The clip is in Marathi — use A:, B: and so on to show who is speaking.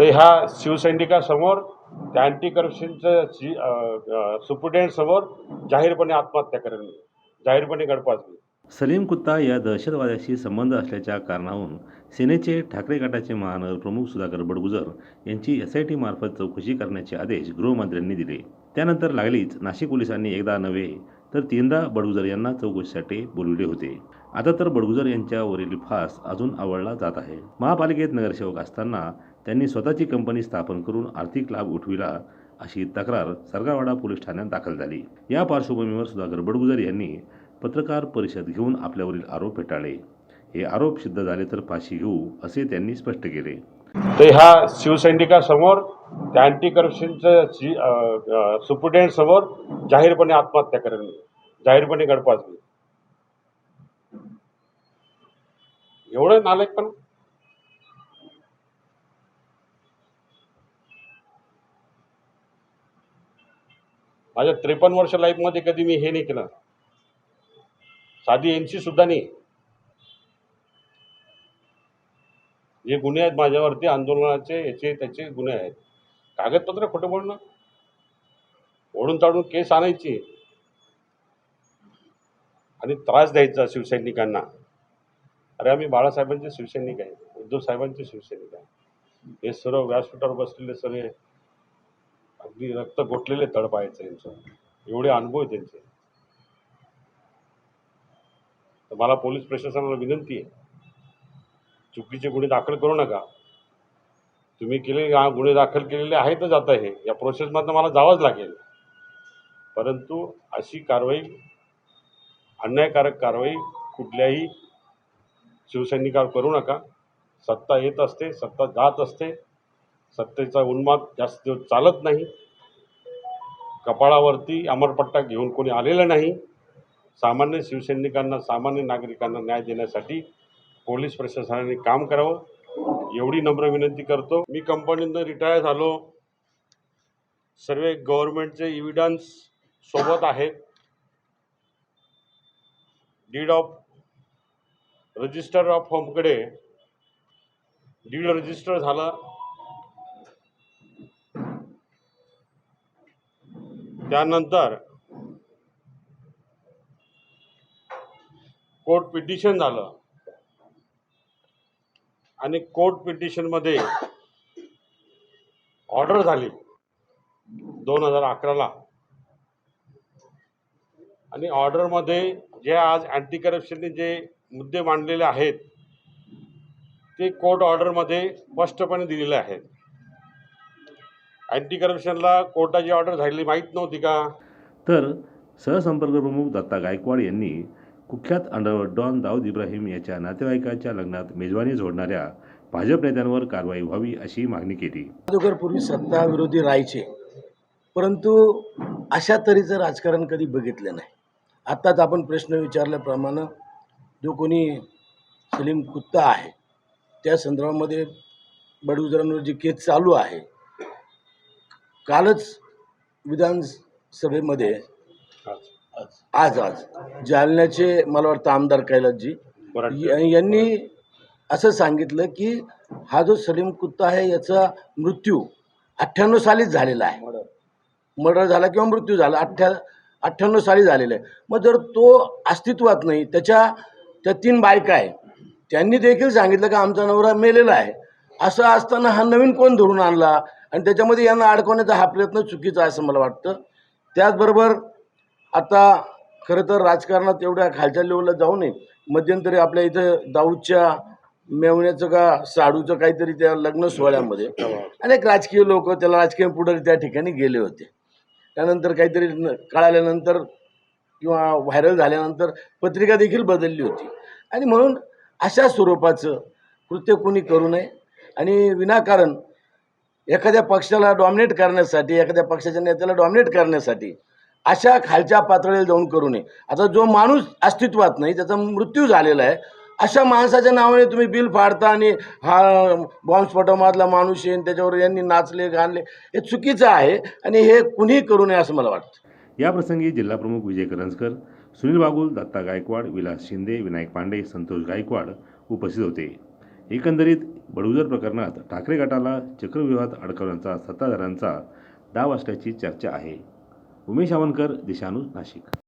A: तर ह्या शिवसैनिकासमोर त्या अँटी करप्शनचं सी सुप्रिटेंडंटसमोर जाहीरपणे आत्महत्या करेन जाहीरपणे गडपासली
B: सलीम कुत्ता या दहशतवाद्याशी संबंध असल्याच्या कारणावरून सेनेचे ठाकरे गटाचे महानगर प्रमुख सुधाकर बडगुजर यांची एस आय टी मार्फत चौकशी करण्याचे आदेश गृहमंत्र्यांनी दिले. त्यानंतर लागलीच नाशिक पोलिसांनी एकदा नव्हे तर तीनदा बडगुजर यांना चौकशीसाठी बोलविले होते. आता तर बडगुजर यांच्यावरील फास अजून आवळला जात आहे. महापालिकेत नगरसेवक असताना त्यांनी स्वतःची कंपनी स्थापन करून आर्थिक लाभ उठविला अशी तक्रार सरकारवाडा पोलीस ठाण्यात दाखल झाली. या पार्श्वभूमीवर सुधाकर बडगुजर यांनी पत्रकार परिषद घेऊन आपल्यावरील आरोप फेटाळले. हे आरोप सिद्ध झाले तर फाशी घेऊ असे त्यांनी स्पष्ट केले.
A: तर ह्या शिवसैनिकासमोर त्या अँटी करप्शनचं सी सुप्रिटेंडंटसमोर जाहीरपणे आत्महत्या करेल जाहीरपणे गडपास मी एवढं नालायक पण? माझ्या त्रेपन्न वर्ष लाईफमध्ये कधी मी हे नाही केलं. साधी एनसी सुद्धा नाही. जे गुन्हे आहेत माझ्यावरती आंदोलनाचे याचे त्याचे गुन्हे आहेत. कागदपत्र खोटं बोलणं? ओढून ताडून केस आणायची. आणि त्रास द्यायचा शिवसैनिकांना. अरे आम्ही बाळासाहेबांचे शिवसैनिक आहे उद्धव साहेबांचे शिवसैनिक आहे. हे सर्व व्यासपीठावर बसलेले सगळे अगदी रक्त गोठलेले तळपायचं यांचं. एवढे अनुभव आहे त्यांचे. तर मला पोलीस प्रशासनाला विनंती आहे. चुकीचे गुन्हे दाखल करू नका. तुम्ही केले गुन्हे दाखल केलेले आहेतच आता हे. या प्रोसेसमधनं मला जावंच लागेल. परंतु अशी कारवाई अन्यायकारक कारवाई कुठल्याही शिवसैनिकावर करू नका. सत्ता येत असते सत्ता जात असते. सत्तेचा उन्माद जास्त दिवस चालत नाही. कपाळावरती अमरपट्टा घेऊन कोणी आलेलं नाही. सामान्य शिवसैनिकांना सामान्य नागरिकांना न्याय देण्यासाठी पोलीस प्रशासनाने काम करावं. एवढी नम्र विनंती करतो. मी कंपनीतनं रिटायर झालो. सर्व गव्हर्नमेंटचे इव्हिडन्स सोबत आहेत. डीड ऑफ रजिस्टर ऑफ होमकडे डीड रजिस्टर झाला. त्यानंतर कोर्ट पिटिशन झालं. आणि कोर्ट पिटिशनमध्ये ऑर्डर झाली दोन हजार अकराला. आणि ऑर्डरमध्ये जे आज अँटी करप्शनने जे मुद्दे मांडलेले आहेत ते कोर्ट ऑर्डरमध्ये स्पष्टपणे दिलेले आहेत. अँटी करप्शनला कोर्टाची ऑर्डर झालेली माहीत नव्हती का?
B: तर सहसंपर्क प्रमुख दत्ता गायकवाड यांनी कुख्यात अंडरवर्ल्ड डॉन दाऊद इब्राहिम याच्या नातेवाईकाच्या लग्नात मेजवानी जोडणाऱ्या भाजप नेत्यांवर कारवाई व्हावी अशी मागणी केली.
C: अगोदर पूर्वी सत्ता विरोधी राहायचे. परंतु अशा तऱ्हेचं राजकारण कधी बघितलं नाही. आत्ताच आपण प्रश्न विचारल्याप्रमाणे जो कोणी सलीम कुत्ता आहे त्या संदर्भामध्ये बडगुजरांवर जी केस चालू आहे कालच विधानसभेमध्ये आज आज. जालन्याचे मला वाटतं आमदार कैलासजी. यांनी असं सांगितलं की हा जो सलीम कुत्ता आहे याचा मृत्यू अठ्ठ्याण्णव सालीच झालेला आहे. मर्डर झाला किंवा मृत्यू झाला अठ्ठ्या अठ्ठ्याण्णव साली झालेला आहे. मग जर तो अस्तित्वात नाही त्याच्या त्या तीन बायका आहे त्यांनी देखील सांगितलं की आमचा नवरा मेलेला आहे. असं असताना हा नवीन कोण धरून आणला? आणि त्याच्यामध्ये यांना अडकवण्याचा हा प्रयत्न चुकीचा आहे असं मला वाटतं. त्याचबरोबर आता खरं तर राजकारणात एवढ्या खालच्या लेवलला जाऊ नये. मध्यंतरी आपल्या इथं दाऊदच्या मेवण्याचं का साडूचं काहीतरी त्या लग्न सोहळ्यामध्ये अनेक राजकीय लोक त्याला राजकीय पुढारी त्या ठिकाणी गेले होते. त्यानंतर काहीतरी न- कळाल्यानंतर किंवा व्हायरल झाल्यानंतर पत्रिका देखील बदलली होती. आणि म्हणून अशा स्वरूपाचं कृत्य कोणी करू नये आणि विनाकारण एखाद्या पक्षाला डॉमिनेट करण्यासाठी एखाद्या पक्षाच्या नेत्याला डॉमिनेट करण्यासाठी अशा खालच्या पातळीला जाऊन करू नये. आता जो माणूस अस्तित्वात नाही त्याचा मृत्यू झालेला आहे अशा माणसाच्या नावाने तुम्ही बिल फाडता आणि हा बॉम्बस्फोटामधला माणूस येईन त्याच्यावर यांनी नाचले गाणले हे चुकीचं आहे आणि हे कुणीही करू नये असं मला वाटतं.
B: याप्रसंगी जिल्हाप्रमुख विजय करंजकर सुनील बागुल दत्ता गायकवाड विलास शिंदे विनायक पांडे संतोष गायकवाड उपस्थित होते. एकंदरीत बडगुजर प्रकरणात ठाकरे गटाला चक्रव्यूहात अडकवण्याचा सत्ताधाऱ्यांचा डाव असल्याची चर्चा आहे. उमेश आवनकर दिशानू नाशिक.